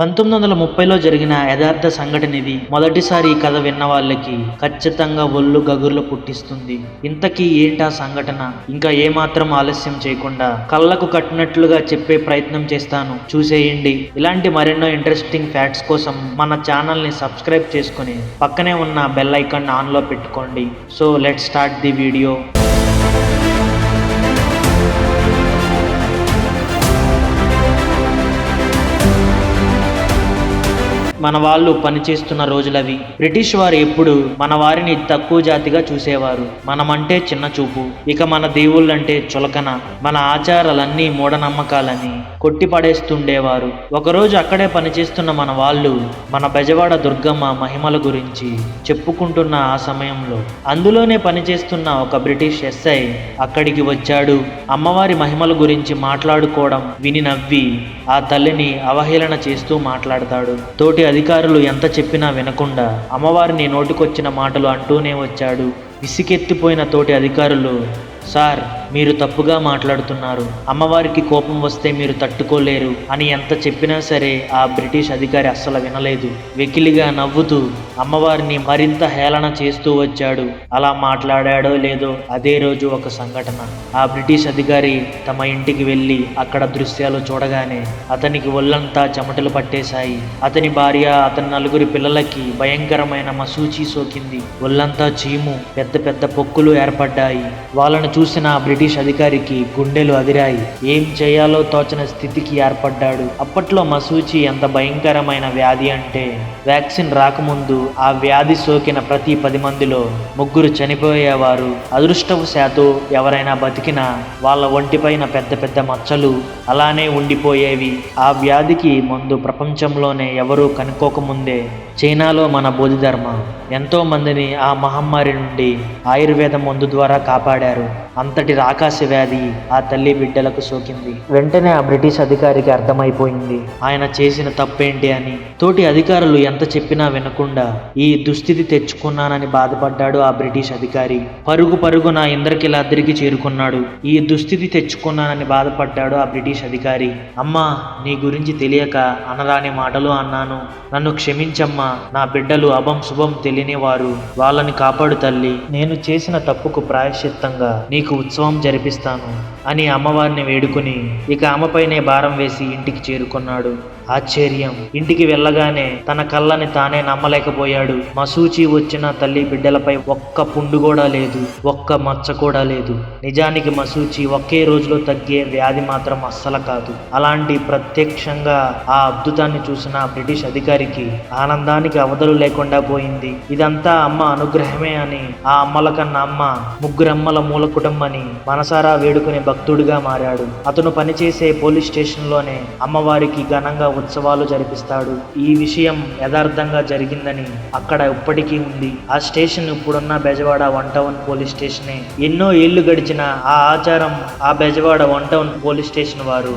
పంతొమ్మిది వందల ముప్పైలో జరిగిన యథార్థ సంఘటన ఇది మొదటిసారి ఈ కథ విన్న వాళ్ళకి ఖచ్చితంగా ఒళ్ళు గగుర్లు పుట్టిస్తుంది. ఇంతకీ ఏంటా సంఘటన? ఇంకా ఏమాత్రం ఆలస్యం చేయకుండా కళ్ళకు కట్టినట్లుగా చెప్పే ప్రయత్నం చేస్తాను. చూసేయండి. ఇలాంటి మరెన్నో ఇంట్రెస్టింగ్ ఫ్యాక్ట్స్ కోసం మన ఛానల్ని సబ్స్క్రైబ్ చేసుకుని పక్కనే ఉన్న బెల్ ఐకాన్ ఆన్లో పెట్టుకోండి. So let start the video. మన వాళ్ళు పనిచేస్తున్న రోజులవి. బ్రిటిష్ వారు ఎప్పుడు మన వారిని తక్కువ జాతిగా చూసేవారు. మనమంటే చిన్న చూపు. ఇక మన దేవుళ్ళంటే చులకన. మన ఆచారాలన్నీ మూఢనమ్మకాలని కొట్టి పడేస్తుండేవారు ఒకరోజు అక్కడే పనిచేస్తున్న మన వాళ్ళు మన బెజవాడ దుర్గమ్మ మహిమల గురించి చెప్పుకుంటున్న ఆ సమయంలో అందులోనే పనిచేస్తున్న ఒక బ్రిటిష్ ఎస్ఐ అక్కడికి వచ్చాడు. అమ్మవారి మహిమల గురించి మాట్లాడుకోవడం విని నవ్వి ఆ తల్లిని అవహేళన చేస్తూ మాట్లాడతాడు. తోటి అధికారులు ఎంత చెప్పినా వినకుండా అమ్మవారిని నోటికొచ్చిన మాటలు అంటూనే వచ్చాడు. విసికెత్తిపోయిన తోటి అధికారులు సార్ మీరు తప్పుగా మాట్లాడుతున్నారు. అమ్మవారికి కోపం వస్తే మీరు తట్టుకోలేరు. అని ఎంత చెప్పినా సరే ఆ బ్రిటిష్ అధికారి అస్సలు వినలేదు. వెకిలిగా నవ్వుతూ అమ్మవారిని మరింత హేళన చేస్తూ వచ్చాడు. అలా మాట్లాడాడో లేదో అదే రోజు ఒక సంఘటన. ఆ బ్రిటిష్ అధికారి తమ ఇంటికి వెళ్ళి అక్కడ దృశ్యాలు చూడగానే అతనికి ఒళ్ళంతా చెమటలు పట్టేశాయి. అతని భార్య అతని నలుగురి పిల్లలకి భయంకరమైన మసూచి సోకింది. ఒళ్ళంతా చీము పెద్ద పెద్ద పొక్కులు ఏర్పడ్డాయి. వాళ్ళను చూసిన బ్రిటిష్ బ్రిటిష్ అధికారికి గుండెలు అదిరాయి. ఏం చేయాలో తోచన స్థితికి ఏర్పడ్డాడు. అప్పట్లో మసూచి ఎంత భయంకరమైన వ్యాధి అంటే వ్యాక్సిన్ రాకముందు ఆ వ్యాధి సోకిన ప్రతి పది మందిలో ముగ్గురు చనిపోయేవారు. అదృష్టవశాత్తు ఎవరైనా బతికినా వాళ్ళ ఒంటిపైన పెద్ద పెద్ద మచ్చలు అలానే ఉండిపోయేవి. ఆ వ్యాధికి ముందు ప్రపంచంలోనే ఎవరూ కనుక్కోకముందే చైనాలో మన బోధిధర్మ ఎంతో మందిని ఆ మహమ్మారి నుండి ఆయుర్వేద మందు ద్వారా కాపాడారు. అంతటి రా వ్యాధి ఆ తల్లి బిడ్డలకు సోకింది. వెంటనే ఆ బ్రిటిష్ అధికారికి అర్థమైపోయింది. ఆయన చేసిన తప్పేంటి అని. తోటి అధికారులు ఎంత చెప్పినా వినకుండా ఈ దుస్థితి తెచ్చుకున్నానని బాధపడ్డాడు ఆ బ్రిటిష్ అధికారి. పరుగు పరుగు నా ఇంద్రకిలాద్రికి చేరుకున్నాడు. ఈ దుస్థితి తెచ్చుకున్నానని బాధపడ్డాడు ఆ బ్రిటిష్ అధికారి. అమ్మా నీ గురించి తెలియక అనరాని మాటలు అన్నాను. నన్ను క్షమించమ్మా. నా బిడ్డలు అభం శుభం తెలియని వారు వాళ్ళని కాపాడు తల్లి. నేను చేసిన తప్పుకు ప్రాయశ్చిత్తంగా నీకు ఉత్సవం జరిపిస్తాను అని అమ్మవారిని వేడుకుని ఇక ఆమెపైనే భారం వేసి ఇంటికి చేరుకున్నాడు. ఆశ్చర్యం. ఇంటికి వెళ్ళగానే తన కళ్ళని తానే నమ్మలేకపోయాడు. మసూచి వచ్చిన తల్లి బిడ్డలపై ఒక్క పుండు కూడా లేదు. ఒక్క మచ్చ కూడా లేదు. నిజానికి మసూచి ఒకే రోజులో తగ్గే వ్యాధి మాత్రం అస్సలు కాదు. అలాంటి ప్రత్యక్షంగా ఆ అద్భుతాన్ని చూసిన బ్రిటిష్ అధికారికి ఆనందానికి అవధులు లేకుండా పోయింది. ఇదంతా అమ్మ అనుగ్రహమే అని ఆ అమ్మల కన్నా అమ్మ ముగ్గురమ్మల మూల కుటుంబని మనసారా వేడుకునే భక్తుడిగా మారాడు. అతను పనిచేసే పోలీస్ స్టేషన్లోనే అమ్మవారికి ఘనంగా ఉత్సవాలు జరిపిస్తాడు. ఈ విషయం యథార్థంగా జరిగిందని అక్కడ ఇప్పటికీ ఉంది. ఆ స్టేషన్ ఇప్పుడున్న బెజవాడ వన్ టౌన్ పోలీస్ స్టేషనే. ఎన్నో ఏళ్ళు గడిచిన ఆ ఆచారం ఆ Bezawada one town police station వారు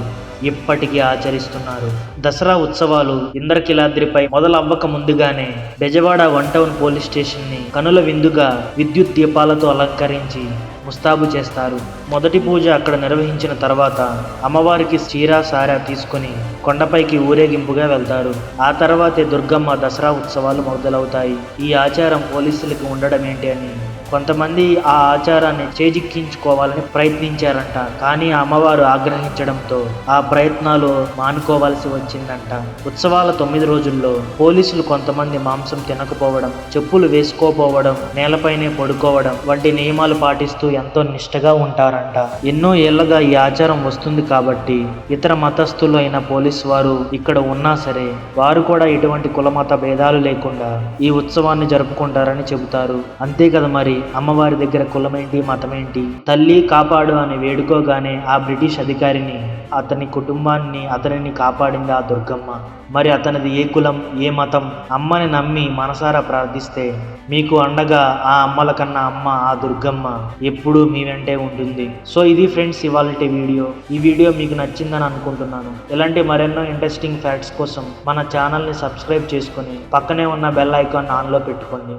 ఇప్పటికీ ఆచరిస్తున్నారు. దసరా ఉత్సవాలు ఇంద్రకిలాద్రిపై మొదలవ్వక ముందుగానే బెజవాడ వన్ టౌన్ పోలీస్ స్టేషన్ని కనుల విందుగా విద్యుత్ దీపాలతో అలంకరించి ముస్తాబు చేస్తారు. మొదటి పూజ అక్కడ నిర్వహించిన తర్వాత అమ్మవారికి చీరా సారా తీసుకొని కొండపైకి ఊరేగింపుగా వెళ్తారు. ఆ తర్వాతే దుర్గమ్మ దసరా ఉత్సవాలు మొదలవుతాయి. ఈ ఆచారం పోలీసులకు ఉండడం ఏంటి అని కొంతమంది ఆ ఆచారాన్ని చేజిక్కించుకోవాలని ప్రయత్నించారంట కానీ అమ్మవారు ఆగ్రహించడంతో ఆ ప్రయత్నాలు మానుకోవాల్సి వచ్చిందంట. ఉత్సవాల తొమ్మిది రోజుల్లో పోలీసులు కొంతమంది మాంసం తినకపోవడం చెప్పులు వేసుకోపోవడం నేలపైనే పడుకోవడం వంటి నియమాలు పాటిస్తూ ఎంతో నిష్టగా ఉంటారంట. ఎన్నో ఏళ్ళగా ఈ ఆచారం వస్తుంది కాబట్టి ఇతర మతస్థులు అయిన పోలీసు వారు ఇక్కడ ఉన్నా సరే వారు కూడా ఎటువంటి కులమత భేదాలు లేకుండా ఈ ఉత్సవాన్ని జరుపుకుంటారని చెబుతారు. అంతే కదా మరి? అమ్మవారి దగ్గర కులమేంటి మతమేంటి? తల్లి కాపాడు అని వేడుకోగానే ఆ బ్రిటిష్ అధికారిని అతని కుటుంబాన్ని అతనిని కాపాడింది ఆ దుర్గమ్మ? మరి అతనిది ఏ కులం ఏ మతం? అమ్మని నమ్మి మనసారా ప్రార్థిస్తే మీకు అండగా ఆ అమ్మల కన్నా అమ్మ ఆ దుర్గమ్మ ఎప్పుడూ మీ వెంటే ఉంటుంది. సో ఇది ఫ్రెండ్స్ ఇవాళ వీడియో. ఈ వీడియో మీకు నచ్చిందని అనుకుంటున్నాను. ఇలాంటి మరెన్నో ఇంట్రెస్టింగ్ ఫ్యాక్ట్స్ కోసం మన ఛానల్ని సబ్స్క్రైబ్ చేసుకొని పక్కనే ఉన్న బెల్ ఐకాన్ ఆన్లో పెట్టుకోండి.